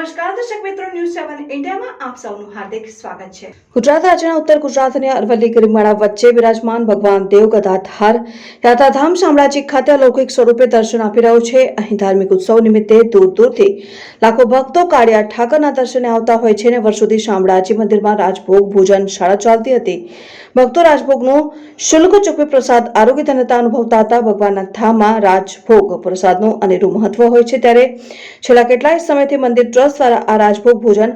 News સેવન ઇન્ડિયામાં આપ સૌનું હાર્દિક સ્વાગત છે. ગુજરાત રાજ્યના ઉત્તર ગુજરાત અને અરવલ્લી ગિરિમાળા વચ્ચે વિરાજમાન ભગવાન દેવ ગદાધાર યાત્રાધામ શામળાજી ખાતે અલૌકિક સ્વરૂપે દર્શન આપી રહ્યો છે. અહીં ધાર્મિક ઉત્સવ નિમિત્તે દૂર દૂરથી લાખો ભક્તો કાળિયા ઠાકરના દર્શને આવતા હોય છે અને વર્ષોથી શામળાજી મંદિરમાં રાજભોગ ભોજન શાળા ચાલતી હતી. ભક્તો રાજભોગનો શુલ્ક ચૂકવી પ્રસાદ, આરોગ્ય ધન્યતા અનુભવતા હતા. ભગવાનના ધામમાં રાજભોગ પ્રસાદનું અનેરું મહત્વ હોય છે. ત્યારે છેલ્લા કેટલાય સમયથી મંદિર ટ્રસ્ટ દ્વારા આ રાજભોગ ભોજન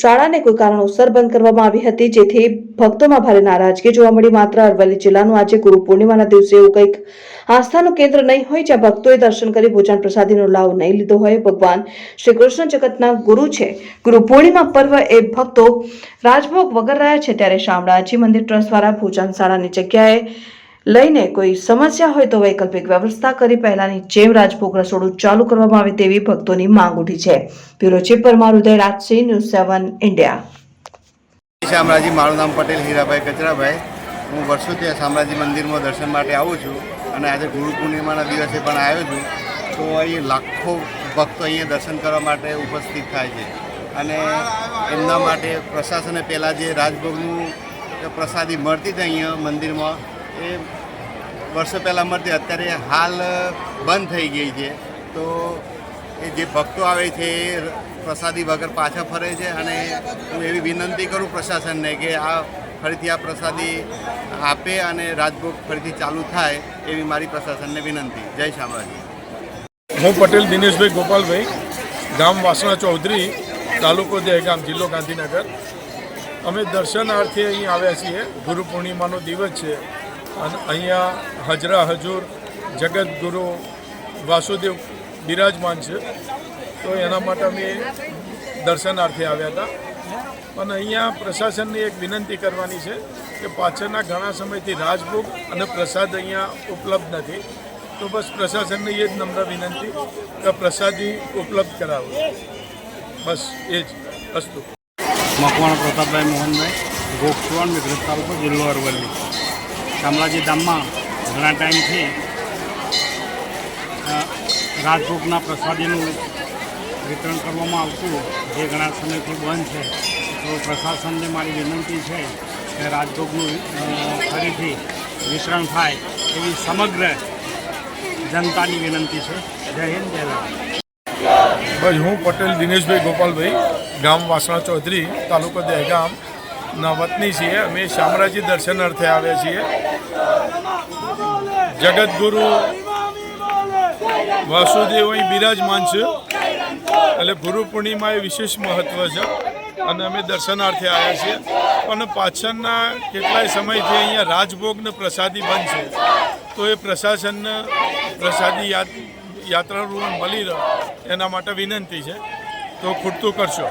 શાળાને કોઈ કારણોસર બંધ કરવામાં આવી હતી. જેથી ભક્તોમાં ભારે નારાજગી જોવા મળી. માત્ર અરવલ્લી જિલ્લાનું આજે ગુરુ પૂર્ણિમાના દિવસે એવું કંઈક આસ્થાનું કેન્દ્ર નહીં હોય, જ્યાં ભક્તોએ દર્શન કરી ભોજન પ્રસાદીનો લાભ નહીં લીધો હોય. ભગવાન શ્રી કૃષ્ણ જગતના ગુરુ છે. ગુરુ પૂર્ણિમા પર્વ એ ભક્તો રાજભોગ વગર રહ્યા છે. ત્યારે શામળાજી મંદિર ટ્રસ્ટ દ્વારા ભોજન શાળાની જગ્યાએ લઈને કોઈ સમસ્યા હોય તો વૈકલ્પિક વ્યવસ્થા કરી પહેલાની જેમ રાજભોગ રસોડું ચાલુ કરવામાં આવે તેવી ભક્તોની માંગ ઉઠી છે. Bureau chief Parmar Uday Rajsinh news seven, India. Shamlaji મારું નામ પટેલ હીરાભાઈ કચરાભાઈ. હું વર્ષોથી શામળાજી મંદિરમાં દર્શન માટે આવું છું અને આજે ગુરુ પૂર્ણિમાના દિવસે પણ આવ્યો છું. તો અહીં લાખો ભક્તો અહીંયા દર્શન કરવા માટે ઉપસ્થિત થાય છે. અને એમના માટે પ્રશાસને પહેલાં જે રાજભોગનું પ્રસાદી મળતી હતી અહીંયા મંદિરમાં એ વર્ષો પહેલાં મળતી, અત્યારે હાલ બંધ થઈ ગઈ છે. તો એ જે ભક્તો આવે છે, એ પ્રસાદી વગર પાછા ફરે છે અને હું એવી વિનંતી કરું પ્રશાસનને કે આ ફરીથી આ પ્રસાદી આપે અને રાજભોગ ફરીથી ચાલુ થાય એવી મારી પ્રશાસનને વિનંતી. જય શામળાજી. હું પટેલ દિનેશભાઈ ગોપાલભાઈ, ગામ વાસણા ચૌધરી, તાલુકો દહેગામ જિલ્લો ગાંધીનગર. અમે દર્શનાર્થે અહીં આવ્યા છીએ. ગુરુ પૂર્ણિમાનો દિવસ છે. અને અહીંયા હજરા હજુર જગતગુરુ વાસુદેવ બિરાજમાન છે. તો એના માટે અમે દર્શનાર્થે આવ્યા હતા. અને અહીંયા પ્રશાસનની એક વિનંતી કરવાની છે કે પાછળના ઘણા સમયથી રાજભોગ અને પ્રસાદ અહીંયા ઉપલબ્ધ નથી. તો બસ પ્રશાસનને એ જ નમ્ર વિનંતી કે પ્રસાદી ઉપલબ્ધ કરાવો. બસ એ જ અસ્તુ મકવાણા પ્રતાપભાઈ મોહનભાઈ ગોખવાણ મિત્ર તાલુકો જિલ્લો અરવલ્લી. શામળાજી ધામમાં ઘણા ટાઈમથી રાજભોગના પ્રસાદીનું વિતરણ કરવામાં આવતું જે ઘણા સમયથી બંધ છે. તો પ્રશાસનને મારી વિનંતી છે કે રાજભોગનું ફરીથી વિતરણ થાય એવી સમગ્ર જનતાની વિનંતી છે. જય હિન્દ, જય બસ, હું પટેલ દિનેશભાઈ ગોપાલભાઈ, ગામ વાસણા ચૌધરી, તાલુકો દહેગામ. વતની છીએ. અમે શામળાજી દર્શનાર્થે આવ્યા છીએ. જગતગુરુ વાસુદેવ અહીં બિરાજમાન છે. એટલે ગુરુ પૂર્ણિમા એ વિશેષ મહત્વ છે. અને અમે દર્શનાર્થે આવ્યા છીએ. પણ પાછળના કેટલાય સમયથી અહીંયા રાજભોગને પ્રસાદી બંધ છે. તો એ પ્રશાસનને પ્રસાદી યાત્રાળુઓને મળી રહે. એના માટે વિનંતી છે. તો ખૂટતું કરશો.